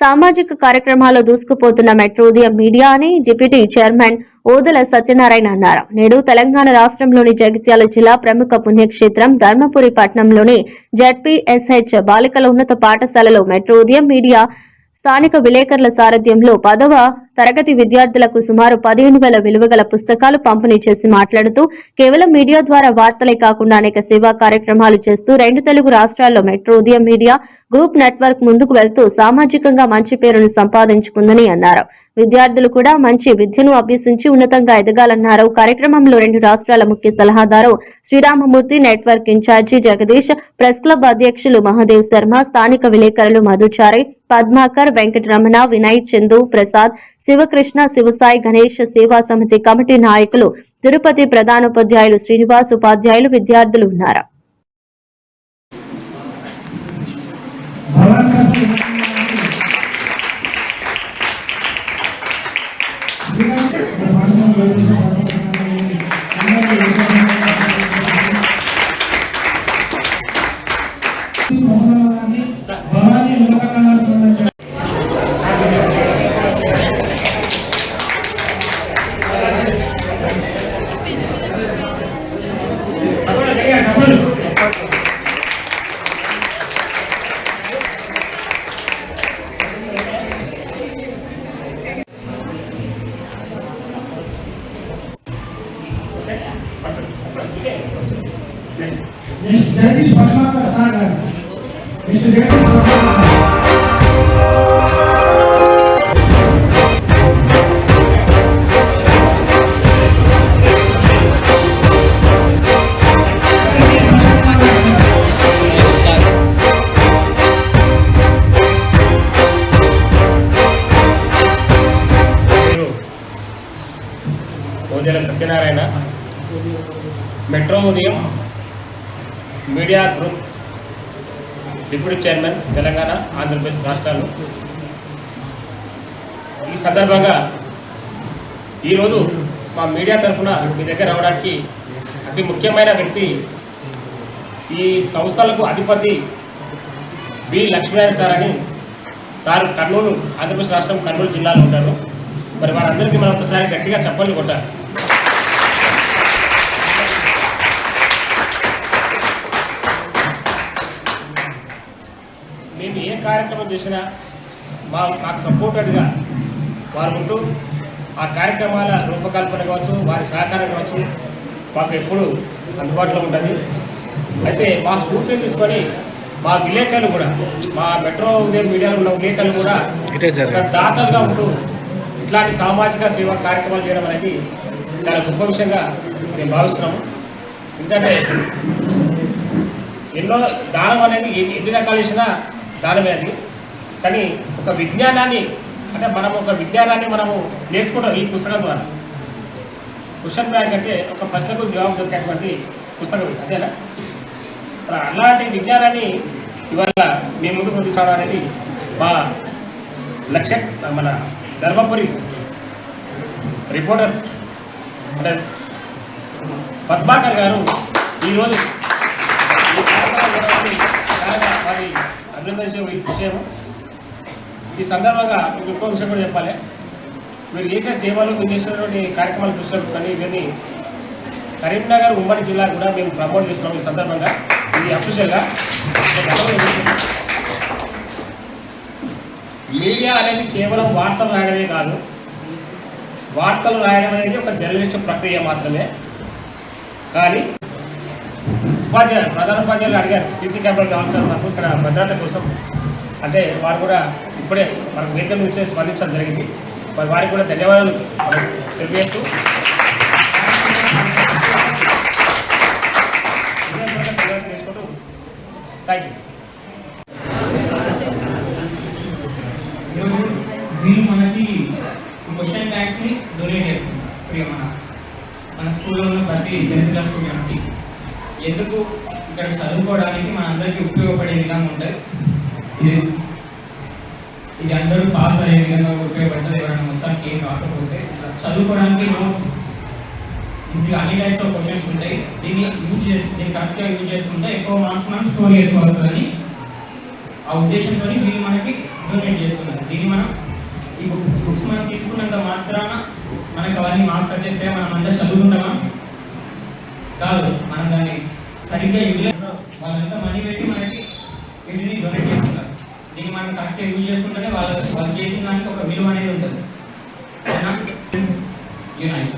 సామాజిక కార్యక్రమాల్లో దూసుకుపోతున్న మెట్రో ఉదయం మీడియా అని డిప్యూటీ చైర్మన్ ఓదల సత్యనారాయణ అన్నారు. నేడు తెలంగాణ రాష్ట్రంలోని జగిత్యాల జిల్లా ప్రముఖ పుణ్యక్షేత్రం ధర్మపురి పట్టణంలోని జడ్పీఎస్హెచ్ బాలికల ఉన్నత పాఠశాలలో మెట్రో ఉదయం మీడియా స్థానిక విలేకరుల సారథ్యంలో పదవ తరగతి విద్యార్థులకు సుమారు పదిహేను వేల విలువగల పుస్తకాలు పంపిణీ చేసి మాట్లాడుతూ కేవలం మీడియా ద్వారా వార్తలే కాకుండా అనేక సేవా కార్యక్రమాలు చేస్తూ రెండు తెలుగు రాష్ట్రాల్లో metro Udayam media group network ముందుకు వెళ్తూ సామాజికంగా మంచి పేరును సంపాదించుకుందని అన్నారు. విద్యార్థులు కూడా మంచి విద్యను అభ్యసించి ఉన్నతంగా ఎదగాలన్నారు. కార్యక్రమంలో రెండు రాష్ట్రాల ముఖ్య సలహాదారు Sriramamurthy network in charge Jagadish press club అధ్యక్షులు మహాదేవ్ శర్మ స్థానిక విలేకరులు మధుచారి పద్మాకర్ వెంకటరమణ వినయ్ చందు ప్రసాద్ శివకృష్ణ శివసాయి గణేష్ సేవా సమితి కమిటీ నాయకులు తిరుపతి ప్రధానోపాధ్యాయులు శ్రీనివాస్ ఉపాధ్యాయులు విద్యార్థులు ఉన్నారు. Jagadish Padmakar sir mister Jagadish Padmakar Satyanarayana. Metro Udayam media group deputy chairman Telangana Andhra Pradesh రాష్ట్రాలు ఈ సందర్భంగా ఈరోజు మా మీడియా తరఫున మీ దగ్గర రావడానికి అతి ముఖ్యమైన వ్యక్తి ఈ సంస్థలకు అధిపతి బి. లక్ష్మీనారాయణ సార్ అని సార్ కర్నూలు ఆంధ్రప్రదేశ్ రాష్ట్రం కర్నూలు జిల్లాలో ఉంటారు. మరి వారందరికీ మనం ఒకసారి గట్టిగా చెప్పండి కొట్టాలి మేము ఏ కార్యక్రమం చేసినా మా మాకు సపోర్టెడ్గా వారు ఉంటూ ఆ కార్యక్రమాల రూపకల్పన కావచ్చు వారి సహకారం కావచ్చు మాకు ఎప్పుడు అందుబాటులో ఉంటుంది. అయితే మా స్ఫూర్తిని తీసుకొని మా విలేకరులు కూడా మా మెట్రో ఉదయం మీడియాలో ఉన్న విలేకరులు కూడా దాతలుగా ఉంటూ ఇట్లాంటి సామాజిక సేవా కార్యక్రమాలు చేయడం అనేది చాలా గొప్ప విషయంగా మేము భావిస్తున్నాము. ఎందుకంటే ఎన్నో దానం అనేది ఎన్ని ఎన్ని రకాలు చేసినా దానమే అది. కానీ ఒక విజ్ఞానాన్ని అంటే మనం ఒక విజ్ఞానాన్ని మనము నేర్చుకుంటాం ఈ పుస్తకం ద్వారా. క్వశ్చన్ బ్యాంక్ అంటే ఒక ప్రశ్నకు జవాబు దొరికేటువంటి పుస్తకం అదేనా అలాంటి విజ్ఞానాన్ని ఇవాళ మీ ముందుకు తీసుకురావడం అనేది మా లక్ష్యం మన ధర్మపురి రిపోర్టర్ అంటే పద్మాకర్ గారు ఈరోజు ఈ మరి అభినందించే విషయం ఈ సందర్భంగా మీకు ఇంకో విషయం కూడా చెప్పాలి. మీరు చేసే సేవలు మీరు చేసినటువంటి కార్యక్రమాలు చూసినప్పుడు కానీ ఇవన్నీ కరీంనగర్ ఉమ్మడి జిల్లా కూడా మేము ప్రమోట్ చేస్తున్నాం ఈ సందర్భంగా. ఇది అఫీషియల్గా మీడియా అనేది కేవలం వార్తలు రాయడమే కాదు. వార్తలు రాయడం అనేది ఒక జర్నలిస్ట్ ప్రక్రియ మాత్రమే. కానీ ఉపాధ్యాయులు ప్రధాన ఉపాధ్యాయులు అడిగారు. సీసీ కెమెరాలు కావాలి సార్ మాకు ఇక్కడ భద్రత కోసం. అంటే వారు కూడా ఇప్పుడే మనకు వేదిక నుంచి స్పందించడం జరిగింది. మరి వారికి కూడా ధన్యవాదాలు. తెలియజేస్తూ. థ్యాంక్ యూ ఈరోజు వీళ్ళు మనకి క్వశ్చన్ బ్యాంక్స్ని డొనేట్ చేస్తున్నారు. ఫ్రీ మన మన స్కూల్లో ఉన్న ప్రతి టెన్త్ క్లాస్ స్టూడెంట్స్కి ఎందుకు ఇక్కడ చదువుకోవడానికి మన అందరికీ ఉపయోగపడే విధంగా ఉంటుంది? ఇది ఇది అందరూ పాస్ అయ్యే విధంగా ఉపయోగపడుతుంది ఎవరైనా మొత్తానికి ఏం కాకపోతే చదువుకోవడానికి నోట్స్ ఇది అన్ని టైప్స్ ఆఫ్ క్వశ్చన్స్ ఉంటాయి. దీన్ని యూజ్ చేసి దీన్ని కరెక్ట్గా యూజ్ చేసుకుంటే ఎక్కువ మార్క్స్ మనం స్కోర్ చేసుకోగలుగుతుందని ఆ ఉద్దేశంతో దీన్ని మనకి డొనేట్ చేస్తున్నారు. దీన్ని మనం ఈ బుక్ బుక్స్ మనం తీసుకున్నంత మాత్రాన మనకు అవన్నీ మార్క్స్ వచ్చేస్తే మనం అందరూ చదువుకుంటామా? కాదు. మనం దాన్ని సరిగ్గా యూజ్ వాళ్ళంతా మనీ పెట్టి మనకి వీటిని డొనేట్ చేస్తున్నారు. దీన్ని మనం కరెక్ట్గా యూజ్ చేసుకుంటేనే వాళ్ళ వాళ్ళు చేసిన దానికి ఒక విలువ అనేది ఉంటుంది. యునైట్